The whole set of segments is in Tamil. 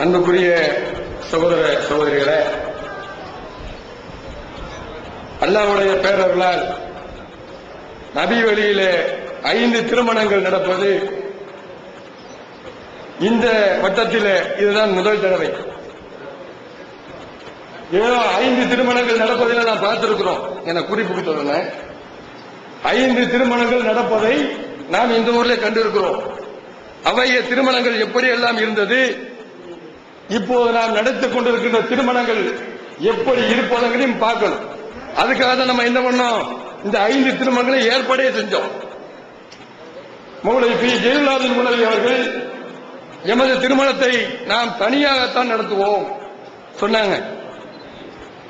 அன்புக்குரிய சகோதர சகோதரிகளே அல்லாவுடைய பேரர்களால் நபி வழியிலே ஐந்து திருமணங்கள் நடப்பது இந்த வட்டத்தில் இதுதான் முதல் தடவை. ஏதோ ஐந்து திருமணங்கள் நடப்பதில் நான் பார்த்திருக்கிறோம் என குறிப்புக்கு சொல்லுங்க ஐந்து திருமணங்கள் நடப்பதை நாம் இந்த ஊரில் கண்டிருக்கிறோம். அவைய திருமணங்கள் எப்படி எல்லாம் இருந்தது இப்போது நாம் நடத்தி கொண்டிருக்கின்ற திருமணங்கள் எப்படி இருப்பதையும் பார்க்கணும். அதுக்காக தான் நம்ம என்ன பண்ணோம்? இந்த ஐந்து திருமணங்களை ஏற்பாடே செஞ்சோம். மௌலை பி. ஜெயலலிதாவின் முனவி அவர்கள் எமது திருமணத்தை நாம் தனியாகத்தான் நடத்துவோம் சொன்னாங்க.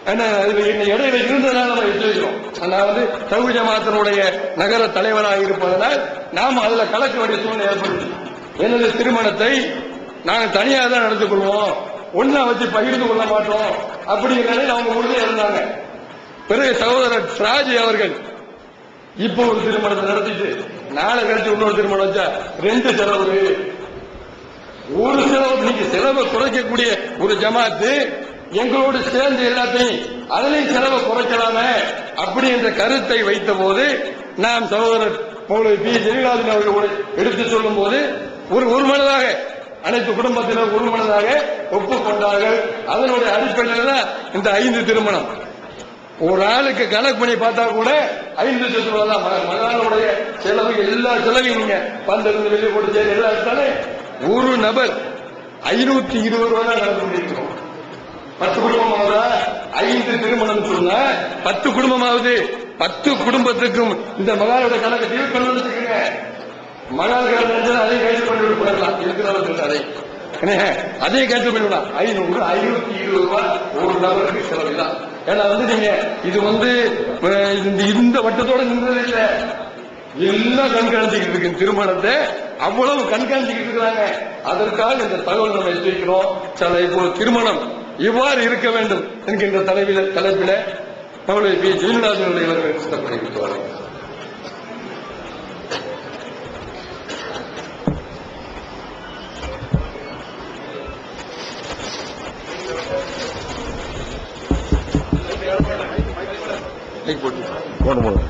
இடையில இருந்ததுனால நம்ம எழுதிக்கிறோம் நான் வந்து தகுதி ஜமாத்தினுடைய நகர தலைவராக இருப்பதனால் நாம் அதுல கலக்க வேண்டிய சூழ்நிலை ஏற்படுது. எனது திருமணத்தை நாங்கள் தனியாக தான் நடந்து கொள்வோம் ஒன்னா வச்சு பகிர்ந்து கொள்ள மாட்டோம். அப்படிங்கிறத அவங்க உறுதியா இருந்தாங்க. பிறகு சகோதரர் ராஜி அவர்கள் இப்போ ஒரு திருமணத்தை நடத்திட்டு நாளை கழிச்சு இன்னொரு திருமணம் வச்சா ரெண்டு செலவு. ஒரு செலவு நீங்க செலவை குறைக்கக்கூடிய ஒரு ஜமாத்து எங்களோடு சேர்ந்து எல்லாத்தையும் அதிலையும் செலவை குறைக்கலாமே அப்படி என்ற கருத்தை வைத்த போது நாம் சகோதரர் பி. ஜெயலாதன் அவர்கள் எடுத்து சொல்லும் போது ஒரு ஒரு மனதாக அனைத்து குடும்பத்தினர் ஒருமனதாக ஒப்புக்கொண்டார்கள். அதனுடைய அடிப்படையில் தான் இந்த ஐந்து திருமணம். ஒரு ஆளுக்கு கணக்கு பண்ணி பார்த்தா கூட ஐந்து லட்சம் தான் மகனுடைய செலவு எல்லா செலவையும் நீங்க பந்திருந்து வெளியே போட்டு சரி எல்லாம் எடுத்தாலே ஒரு நபர் ஐநூத்தி இருபது ரூபாய் தான் கணக்கு பண்ணிருக்கிறோம் பத்து குடும்பமாவதா ஐந்து திருமணம் சொன்னா பத்து குடும்பமாவது பத்து குடும்பத்துக்கும் இந்த மகாரோட கணக்கு தீர்வு வச்சுக்கோங்க. மகான்கள் நினைச்சா அதை கைது பண்ணி விடலாம் இருக்கிறவர்கள் அதை என்ன, அதே கேட்டு பண்ணிவிடலாம் ஐநூறு ஐநூத்தி இருபது ரூபாய் ஒரு நபருக்கு செலவில்லாம் ஏன்னா வந்து நீங்க இது வந்து இந்த இந்த வட்டத்தோட நின்றது இல்ல. எல்லாம் கண்காணிச்சுக்கிட்டு இருக்கு திருமணத்தை அவ்வளவு கண்காணிச்சுக்கிட்டு இருக்கிறாங்க. அதற்காக இந்த தகவல் நம்ம வச்சிருக்கிறோம் சில இப்போ திருமணம் இவ்வாறு இருக்க வேண்டும் என்கின்ற தலைவில தலைப்பில நம்மளுடைய பி. ஜெயலலிதாவினுடைய இவர்கள் போட்டு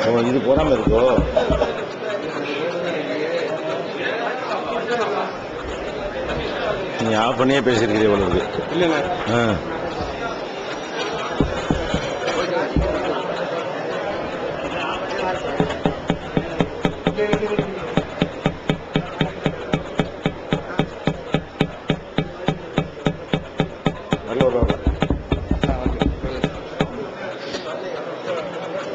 ஆமா, இது போடாம இருக்கோ? நீ ஆஃப் பண்ணியே பேசியிருக்கிறீ இவ்வளவு இல்லைங்க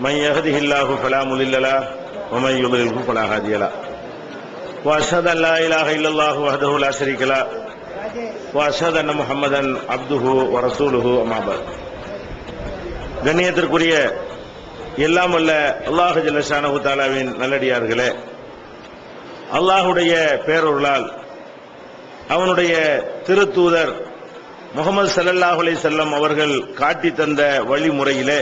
من يهده الله فلا مضل له ومن يضلله فلا هادي له واشهد ان لا اله الا الله وحده لا شريك له واشهد ان محمدا عبده ورسوله اما بعد கண்ணியத்திற்குரிய எல்லாம் அல்ல அல்லாஹு ஜல்லஷானு தாலாவின் நல்லடியார்களே அல்லாஹுடைய பேரொருளால் அவனுடைய திருத்தூதர் முகமது சல்லல்லாஹ் அலை செல்லம் அவர்கள் காட்டி தந்த வழிமுறையிலே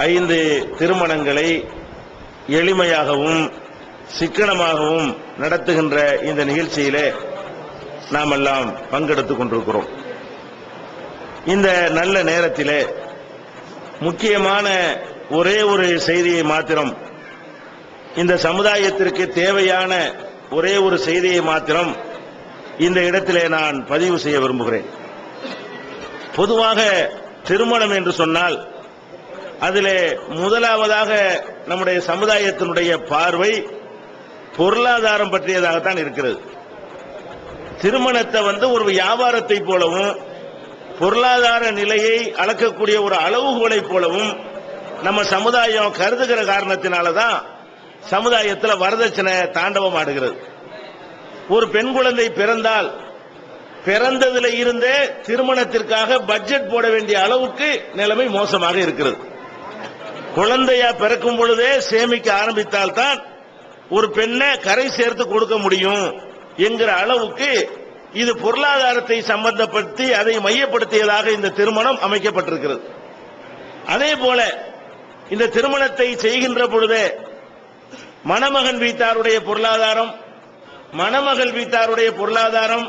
ஐந்து திருமணங்களை எளிமையாகவும் சிக்கனமாகவும் நடத்துகின்ற இந்த நிகழ்ச்சியிலே நாம் எல்லாம் பங்கெடுத்துக் கொண்டிருக்கிறோம். இந்த நல்ல நேரத்திலே முக்கியமான ஒரே ஒரு செய்தியை மாத்திரம் இந்த சமுதாயத்திற்கு தேவையான ஒரே ஒரு செய்தியை மாத்திரம் இந்த இடத்திலே நான் பதிவு செய்ய விரும்புகிறேன். பொதுவாக திருமணம் என்று சொன்னால் அதிலே முதலாவதாக நம்முடைய சமுதாயத்தினுடைய பார்வை பொருளாதாரம் பற்றியதாகத்தான் இருக்கிறது. திருமணத்தை வந்து ஒரு வியாபாரத்தை போலவும் பொருளாதார நிலையை அளக்கக்கூடிய ஒரு அளவுகோலை போலவும் நம்ம சமுதாயம் கருதுகிற காரணத்தினால தான் சமுதாயத்தில் வரதட்சணை தாண்டவம் ஆடுகிறது ஒரு பெண் குழந்தை பிறந்தால் பிறந்ததுல இருந்தே திருமணத்திற்காக பட்ஜெட் போட வேண்டிய அளவுக்கு நிலைமை மோசமாக இருக்கிறது. குழந்தையா பிறக்கும் பொழுதே சேமிக்க ஆரம்பித்தால்தான் ஒரு பெண்ணை கரை சேர்த்து கொடுக்க முடியும் என்கிற அளவுக்கு இது பொருளாதாரத்தை சம்பந்தப்படுத்தி அதை மையப்படுத்தியதாக இந்த திருமணம் அமைக்கப்பட்டிருக்கிறது. அதே போல இந்த திருமணத்தை செய்கின்ற பொழுதே மணமகன் வீட்டாருடைய பொருளாதாரம் மணமகள் வீட்டாருடைய பொருளாதாரம்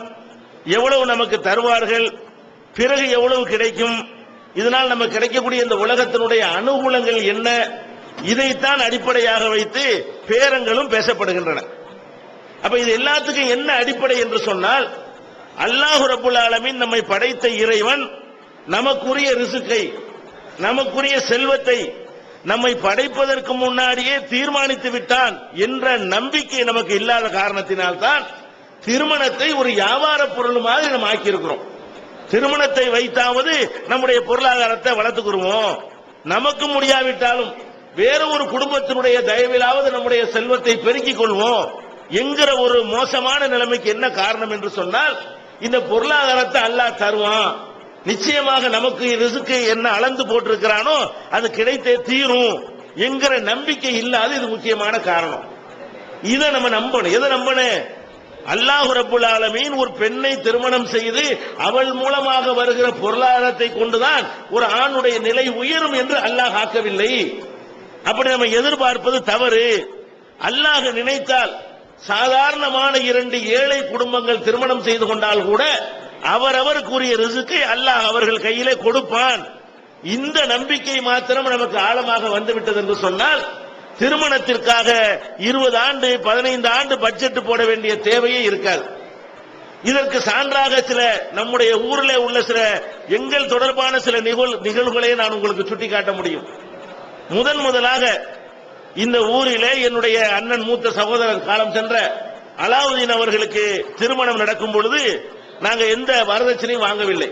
எவ்வளவு நமக்கு தருவார்கள் பிறகு எவ்வளவு கிடைக்கும் இதனால் நமக்கு கிடைக்கக்கூடிய இந்த உலகத்தினுடைய அனுகூலங்கள் என்ன? இதைத்தான் அடிப்படையாக வைத்து பேரங்களும் பேசப்படுகின்றன. அப்ப இது எல்லாத்துக்கும் என்ன அடிப்படை என்று சொன்னால் அல்லாஹு ரபுல் ஆலமின் நம்மை படைத்த இறைவன் நமக்குரிய ரிசுக்கை நமக்குரிய செல்வத்தை நம்மை படைப்பதற்கு முன்னாடியே தீர்மானித்து விட்டான் என்ற நம்பிக்கை நமக்கு இல்லாத காரணத்தினால்தான் திருமணத்தை ஒரு வியாபார பொருள் மாதிரி நம்ம ஆக்கியிருக்கிறோம். திருமணத்தை வைத்தாவது நம்முடைய பொருளாதாரத்தை வளர்த்துக்கிறோம் நமக்கு முடியாவிட்டாலும் வேற ஒரு குடும்பத்தினுடைய தயவிலாவது நம்முடைய செல்வத்தை பெருக்கிக் கொள்வோம். என்கிற ஒரு மோசமான நிலைமைக்கு என்ன காரணம் என்று சொன்னால் இந்த பொருளாதாரத்தை அல்லாஹ் தருவான். நிச்சயமாக நமக்கு ரிசுக்கு என்ன அளந்து போட்டிருக்கிறானோ அது கிடைத்தே தீரும் என்கிற நம்பிக்கை இல்லாத இது முக்கியமான காரணம். இதை நம்ம நம்பணும். எதை நம்பணும்? அல்லாஹு ரபுல் ஆலமீன் ஒரு பெண்ணை திருமணம் செய்து அவள் மூலமாக வருகிற பொருளாதாரத்தை கொண்டுதான் ஒரு ஆணுடைய நிலை உயரும் என்று அல்லாஹ் ஆக்கவில்லை. அப்படி நம்ம எதிர்பார்ப்பது தவறு. அல்லாஹ் நினைத்தால் சாதாரணமான இரண்டு ஏழை குடும்பங்கள் திருமணம் செய்து கொண்டால் கூட அவரவருக்குரிய ரிசுக்கை அல்லாஹ் அவர்கள் கையிலே கொடுப்பான். இந்த நம்பிக்கை மாத்திரம் நமக்கு ஆழமாக வந்துவிட்டது என்று சொன்னால் திருமணத்திற்காக இருபது ஆண்டு பதினைந்து ஆண்டு பட்ஜெட் போட வேண்டிய தேவையே இருக்காது. இதற்கு சான்றாக சில நம்முடைய ஊரில் உள்ள சில எங்கள் தொடர்பான சில நிகழ் நிகழ்வுகளை நான் உங்களுக்கு சுட்டிக்காட்ட முடியும். முதன் முதலாக இந்த ஊரிலே என்னுடைய அண்ணன் மூத்த சகோதரர் காலம் சென்ற அலாவுதீன் அவர்களுக்கு திருமணம் நடக்கும் பொழுது நாங்கள் எந்த வரதட்சணையும் வாங்கவில்லை.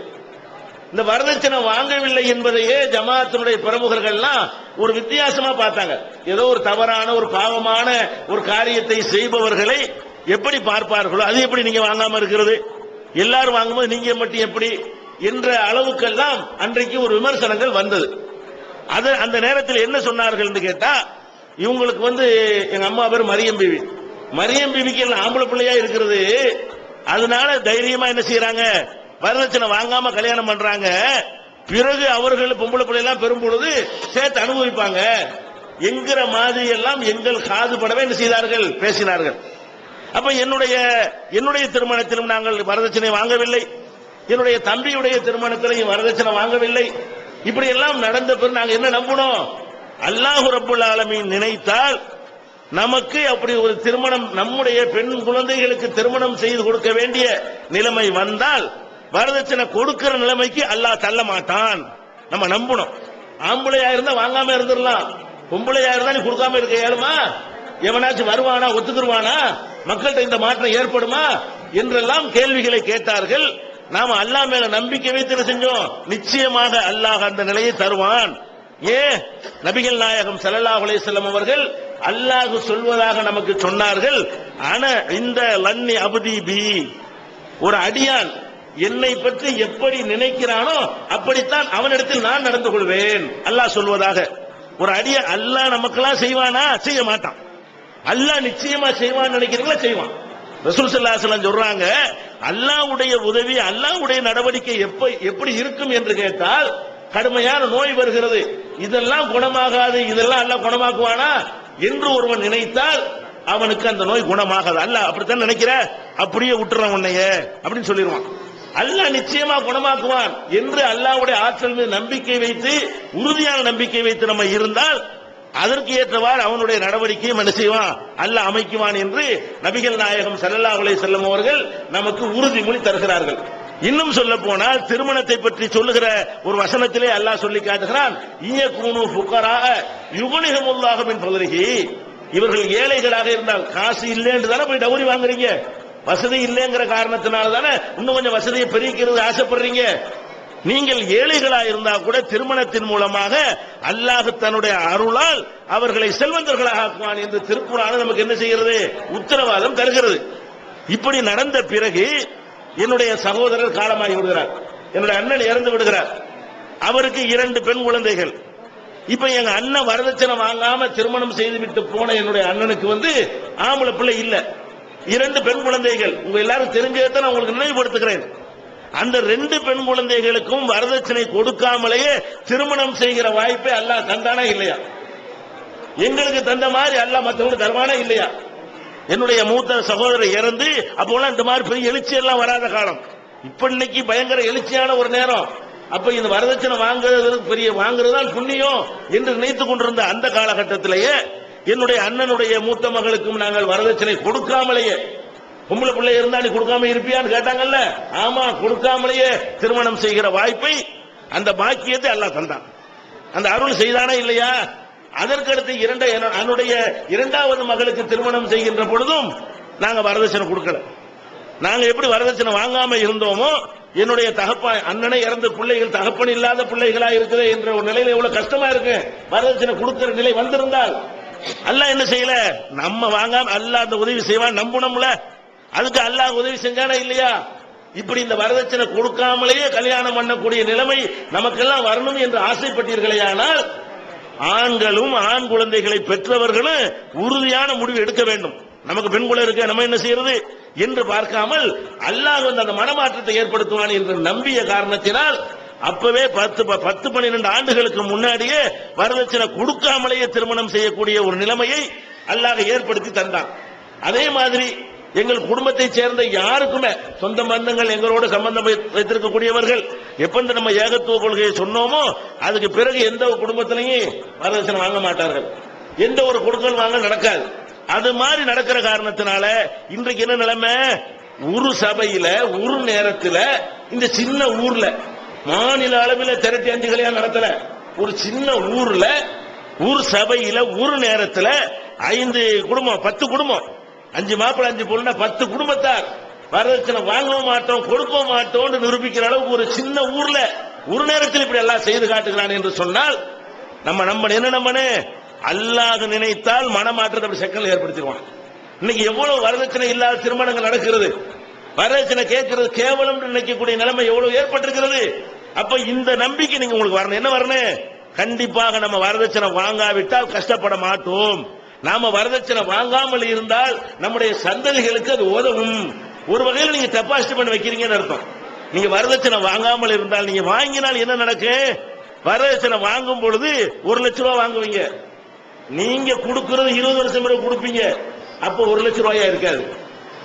இந்த வரதட்சணை வாங்கவில்லை என்பதையே ஜமாத்தினுடைய பிரமுகர்கள்லாம் ஒரு வித்தியாசமா பார்த்தாங்க. ஏதோ ஒரு தவறான ஒரு பாவமான ஒரு காரியத்தை செய்பவர்களை எப்படி பார்ப்பார்களோ அது எப்படி நீங்க வாங்காம இருக்கிறது? எல்லாரும் வாங்கும்போது நீங்க மட்டும் எப்படி? என்ற அளவுக்கெல்லாம் அன்றைக்கு ஒரு விமர்சனங்கள் வந்தது. அது அந்த நேரத்தில் என்ன சொன்னார்கள் என்று கேட்டா இவங்களுக்கு வந்து எங்க அம்மா பேர் மரியம் பிவி. மரியம் பிவிக்கு எல்லாம் ஆம்பளை பிள்ளையா இருக்கிறது. அதனால தைரியமா என்ன செய்யறாங்க வரதட்சணை வாங்காம கல்யாணம் பண்றாங்க. பிறகு அவர்கள் பொம்பளை பிள்ளை எல்லாம் பெறும் பொழுது சேர்த்து அனுபவிப்பாங்க. என்கிற மாதிரி எல்லாம் எங்கள் காது படவே என்ன செய்தார்கள்? பேசினார்கள். அப்ப என்னுடைய என்னுடைய திருமணத்திலும் நாங்கள் வரதட்சணை வாங்கவில்லை. என்னுடைய தம்பியுடைய திருமணத்திலையும் வரதட்சணை வாங்கவில்லை. இப்படி எல்லாம் நடந்த பிறகு நாங்கள் என்ன நம்பணும் அல்லாஹு ரபுல் ஆலமின் நினைத்தால் நமக்கு அப்படி ஒரு திருமணம் நம்முடைய பெண் குழந்தைகளுக்கு திருமணம் செய்து கொடுக்க வேண்டிய நிலைமை வந்தால் வரதட்சணை கொடுக்கிற நிலைமைக்கு அல்லாஹ் தள்ள மாட்டான். நம்ம நம்பணும். ஆம்பளையா இருந்தா வாங்காம இருந்துடலாம். பொம்பளையா இருந்தா நீ கொடுக்காம இருக்க ஏழுமா எவனாச்சும் வருவானா ஒத்துக்குருவானா? மக்கள்கிட்ட இந்த மாற்றம் ஏற்படுமா? என்றெல்லாம் கேள்விகளை கேட்டார்கள். நாம அல்லாஹ் மேல நம்பிக்கை வைத்து செஞ்சோம்? நிச்சயமாக அல்லாஹ் அந்த நிலையை தருவான். ஏன்? நபிகள் நாயகம் ஸல்லல்லாஹு அலைஹி அவர்கள் அல்லாஹ் சொல்வதாக நமக்கு சொன்னார்கள். ஆன இந்த லன்னி அபுதி பி. ஒரு அடியான் என்னை பற்றி எப்படி நினைக்கிறானோ அப்படித்தான் அவனிடத்தில் நான் நடந்து கொள்வேன். அல்லாஹ் சொல்வதாக. ஒரு அடிய அல்லாஹ் நமக்கெல்லாம் செய்வானா? செய்ய மாட்டான். அல்லாஹ் நிச்சயமா செய்வான்னு நினைக்கிறீங்களா செய்வான். ரசூல் ஸல்லல்லாஹு சொல்றாங்க அல்லாஹ்வுடைய உதவி அல்லாவுடைய நடவடிக்கை எப்ப எப்படி இருக்கும்? என்று கேட்டால் கடுமையான நோய் வருகிறது. இதெல்லாம் குணமாகாது. இதெல்லாம் அல்ல குணமாக்குவானா? என்று ஒருவன் நினைத்தால் அவனுக்கு அந்த நோய் குணமாகாது. அல்ல அப்படித்தான் நினைக்கிற. அப்படியே விட்டுறான் உன்னைய. அப்படின்னு சொல்லிடுவான். அல்லாஹ் நிச்சயமா குணமாக்குவான் என்று அல்லாவுடைய ஆற்றல் மீது நம்பிக்கை வைத்து உறுதியான நம்பிக்கை வைத்து நம்ம இருந்தால் அதற்கு ஏற்றவாறு அவனுடைய நடவடிக்கையும் என்ன செய்வான்? அல்லாஹ் அமைக்குவான் என்று நபிகள் நாயகம் ஸல்லல்லாஹு அலைஹி அவர்கள் நமக்கு உறுதிமொழி தருகிறார்கள். இன்னும் சொல்ல போனால் திருமணத்தை பற்றி சொல்லுகிற ஒரு வசனத்திலே அல்லாஹ் சொல்லி காட்டுகிறான் ஈய கூணு புக்கரா யுகுனிகமுல்லாக மின் இவர்கள் ஏழைகளாக இருந்தால் காசு இல்லைன்னு தானே போய் டவுரி வாங்குறீங்க? வசதி இல்லைங்கிற காரணத்தினால தானே இன்னும் கொஞ்சம் வசதியை பெருக்கிறது ஆசைப்படுறீங்க? நீங்கள் ஏழைகளா இருந்தா கூட திருமணத்தின் மூலமாக அல்லாஹ் தன்னுடைய அருளால் அவர்களை செல்வந்தர்களாக ஆக்குவான் என்று திருக்குறான நமக்கு என்ன செய்கிறது? உத்தரவாதம் தருகிறது. இப்படி நடந்த பிறகு என்னுடைய சகோதரர் காலமாகி விடுகிறார். என்னுடைய அண்ணன் இறந்து விடுகிறார். அவருக்கு இரண்டு பெண் குழந்தைகள். இப்ப எங்க அண்ணன் வரதட்சணை வாங்காம திருமணம் செய்து விட்டு போன என்னுடைய அண்ணனுக்கு வந்து ஆம்பளை பிள்ளை இல்லை. இரண்டு பெண் குழந்தைகள். உங்க எல்லாரும் தெரிஞ்சதை நான் உங்களுக்கு நினைவுபடுத்துகிறேன். அந்த ரெண்டு பெண் குழந்தைகளுக்கும் வரதட்சணை கொடுக்காமலேயே திருமணம் செய்கிற வாய்ப்பை அல்லாஹ் தந்தானா இல்லையா? எங்களுக்கு தந்த மாதிரி அல்லாஹ் மற்றவங்களுக்கு தருவானா இல்லையா? என்னுடைய மூத்த சகோதரர் இறந்து அப்போலாம் இந்த மாதிரி பெரிய எழுச்சி எல்லாம் வராத காலம். இப்ப இன்னைக்கு பயங்கர எழுச்சியான ஒரு நேரம். அப்ப இந்த வரதட்சணை வாங்குறது பெரிய வாங்குறது தான் புண்ணியம் என்று நினைத்துக் கொண்டிருந்த அந்த காலகட்டத்திலேயே என்னுடைய அண்ணனுடைய மூத்த மகளுக்கும் நாங்கள் வரதட்சணை கொடுக்காமலேயே பொம்பளை பிள்ளை இருந்தா நீ கொடுக்காம இருப்பியான்னு கேட்டாங்கல்ல? ஆமா கொடுக்காமலேயே திருமணம் செய்கிற வாய்ப்பை அந்த பாக்கியத்தை அல்லாஹ் தந்தான். அந்த அருள் செய்தானா இல்லையா? அதற்கடுத்து இரண்ட என்னுடைய இரண்டாவது மகளுக்கு திருமணம் செய்கின்ற பொழுதும் நாங்க வரதட்சணை கொடுக்கல. நாங்க எப்படி வரதட்சணை வாங்காம இருந்தோமோ என்னுடைய தகப்ப அண்ணனை இறந்த பிள்ளைகள் தகப்பன் இல்லாத பிள்ளைகளா இருக்குது என்ற ஒரு நிலையில எவ்வளவு கஷ்டமா இருக்கு. வரதட்சணை கொடுக்கிற நிலை வந்திருந்தால் அல்லாஹ் என்ன செய்யல? நம்ம வாங்காம அல்லாஹ் அந்த உதவி செய்வான் நம்பணும்ல. அதுக்கு அல்லாஹ் உதவி செஞ்சானா இல்லையா? இப்படி இந்த வரதட்சணை கொடுக்காமலேயே கல்யாணம் பண்ணக்கூடிய நிலைமை நமக்கெல்லாம் வரணும் என்று ஆசைப்பட்டீர்களேயானால் ஆண்களும் ஆண் குழந்தைகளை பெற்றவர்களும் உறுதியான முடிவு எடுக்க வேண்டும். நமக்கு பெண் குழந்தை இருக்க நம்ம என்ன செய்யறது? என்று பார்க்காமல் அல்லாஹ் வந்து அந்த மனமாற்றத்தை ஏற்படுத்துவான் என்று நம்பிய காரணத்தினால் அப்பவே பத்து ப- பத்து பன்னிரண்டு ஆண்டுகளுக்கு முன்னாடியே வரதட்சணை கொடுக்காமலேயே திருமணம் செய்யக்கூடிய ஒரு நிலைமையை அல்லாஹ் ஏற்படுத்தி தந்தான். அதே மாதிரி எங்கள் குடும்பத்தை சேர்ந்த யாருக்குமே சொந்த பந்தங்கள் எங்களோடு சம்பந்தம் வை- வைத்திருக்கக்கூடியவர்கள் எப்பந்த நம்ம ஏகத்துவ கொள்கையை சொன்னோமோ அதுக்கு பிறகு எந்த ஒரு குடும்பத்திலையும் வரதட்சணை வாங்க மாட்டார்கள். எந்த ஒரு கொடுக்கல் வாங்க நடக்காது. அது மாதிரி நடக்கிற காரணத்தினால இன்றைக்கு என்ன நிலைமை? ஒரு சபையில ஒரு நேரத்தில் இந்த சின்ன ஊர்ல மாநில அளவில் திரட்டி அஞ்சுகளையா நடத்தல. ஒரு சின்ன ஊர்ல ஊர் சபையில ஒரு நேரத்துல ஐந்து குடும்பம் பத்து குடும்பம். அஞ்சு மாப்பிள்ள அஞ்சு பொண்ணு பத்து குடும்பத்தார். வரதட்சணை வாங்க மாட்டோம் கொடுக்க மாட்டோம்னு நிரூபிக்கிற அளவுக்கு ஒரு சின்ன ஊர்ல ஒரு நேரத்தில் இப்படி எல்லாம் செய்து காட்டுகிறான் என்று சொன்னால் நம்ம நம்ம என்ன நம்மனு அல்லாது நினைத்தால் மனமாற்றத்தை அப்படி செக்கல் ஏற்படுத்திடுவான். இன்னைக்கு எவ்வளவு வரதட்சணை இல்லாத திருமணங்கள் நடக்கிறது? வரதட்சணை கேட்கறது கேவலம் நினைக்கக்கூடிய நிலைமை எவ்வளவு ஏற்பட்டிருக்கிறது? அப்ப இந்த நம்பிக்கை நீங்க உங்களுக்கு வரணும். என்ன வரணும்? கண்டிப்பாக நம்ம வரதட்சணை வாங்காவிட்டால் கஷ்டப்பட மாட்டோம். நாம வரதட்சணை வாங்காமல் இருந்தால் நம்முடைய சந்ததிகளுக்கு அது உதவும். ஒரு வகையில் நீங்க டெபாசிட் பண்ணி வைக்கிறீங்கன்னு அர்த்தம். நீங்க வரதட்சணை வாங்காமல் இருந்தால் நீங்க வாங்கினால் என்ன நடக்கும் வரதட்சணை வாங்கும் பொழுது ஒரு லட்சம் ரூபாய் வாங்குவீங்க. நீங்க கொடுக்கறது இருபது வருஷம் பிறகு கொடுப்பீங்க. அப்போ ஒரு லட்சம் ரூபாயா இருக்காது.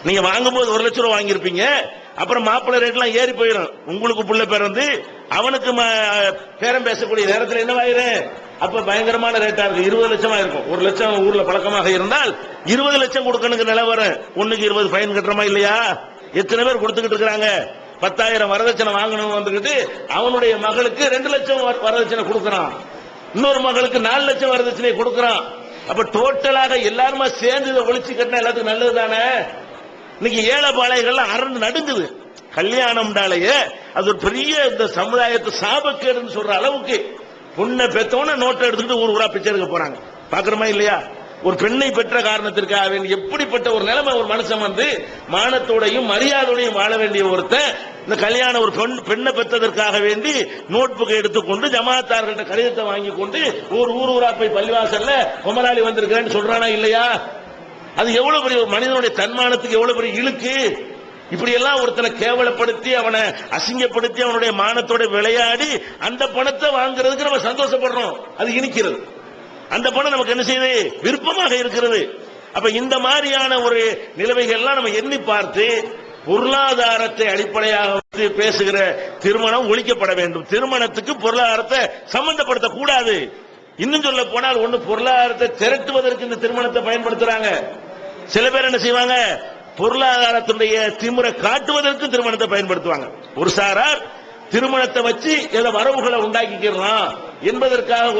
நீங்க வாங்கும்போது ஒரு லட்சம் ரூபா வாங்கியிருப்பீங்க. அப்புறம் மாப்பிள்ளை ரேட்லாம் ஏறி போயிடும். உங்களுக்கு புள்ள பிறந்து அவனுக்கு ம- பேரம் பேசக்கூடிய நேரத்தில் என்னவாயிரு அப்ப பயங்கரமான ரேட்டா இருக்கு. இருபது லட்சமா இருக்கும். ஒரு லட்சம் ஊர்ல பழக்கமாக இருந்தால் இருபது லட்சம் கொடுக்கணுங்க நிலவரம் ஒண்ணுக்கு இருபது ஃபைன் கட்டுறமா இல்லையா? எத்தனை பேர் கொடுத்துக்கிட்டு இருக்கிறாங்க? பத்தாயிரம் வரதட்சணை வாங்கணும் வந்துகிட்டு அவனுடைய மகளுக்கு ரெண்டு லட்சம் வரதட்சணை கொடுக்கறான். இன்னொரு மகளுக்கு நாலு லட்சம் வரதட்சணை கொடுக்கறான். அப்ப டோட்டலாக எல்லாருமா சேர்ந்து இதை ஒழிச்சு கட்டினா எல்லாத்துக்கும் நல்லது தானே? இன்னைக்கு ஏழை பாளையங்கள்லாம் அரண்டு நடுங்குது. கல்யாணம்னாலேயே அது ஒரு பெரிய இந்த சமுதாயத்தை சாபக்கேடுன்னு சொல்ற அளவுக்கு பொண்ணை பெத்தவன நோட்டை எடுத்துக்கிட்டு ஊர் ஊரா பிச்சை எடுக்க போறாங்க. பாக்குறமா இல்லையா? ஒரு பெண்ணை பெற்ற காரணத்திற்காக வேண்டி எப்படிப்பட்ட ஒரு நிலைமை ஒரு மனுஷன் வந்து மானத்தோடையும் மரியாதையோடையும் வாழ வேண்டிய ஒருத்தன் இந்த கல்யாணம் ஒரு பெண் பெண்ணை பெற்றதற்காக வேண்டி நோட் புக்கை எடுத்துக்கொண்டு ஜமாத்தார்கள்ட்ட கடிதத்தை வாங்கி கொண்டு ஒரு ஊர் ஊரா போய் பள்ளிவாசல்ல கொமலாளி வந்திருக்கிறேன்னு சொல்றானா இல்லையா? அது எவ்வளவு பெரிய ஒரு மனிதனுடைய தன்மானத்துக்கு எவ்வளவு பெரிய இழுக்கு? இப்படி எல்லாம் ஒருத்தனை கேவலப்படுத்தி அவனை அசிங்கப்படுத்தி அவனுடைய மானத்தோட விளையாடி அந்த பணத்தை வாங்குறதுக்கு நம்ம சந்தோஷப்படுறோம். அது இனிக்கிறது. அந்த பணம் நமக்கு என்ன செய்யுது? விருப்பமாக இருக்கிறது. அப்ப இந்த மாதிரியான ஒரு நிலைமைகள்லாம் நம்ம எண்ணி பார்த்து பொருளாதாரத்தை அடிப்படையாக பேசுகிற திருமணம் ஒழிக்கப்பட வேண்டும். திருமணத்துக்கு பொருளாதாரத்தை சம்பந்தப்படுத்த கூடாது இன்னும் சொல்ல போனால் ஒண்ணு பொருளாதாரத்தை திரட்டுவதற்கு இந்த திருமணத்தை பயன்படுத்துறாங்க. சில பேர் என்ன செய்வாங்க? பொருளாதாரத்துடைய திமுறை காட்டுவதற்கு திருமணத்தை பயன்படுத்துவாங்க. ஒரு சாரார் திருமணத்தை வச்சு ஏதோ வரவுகளை உண்டாக்கிக்கிறான் என்பதற்காக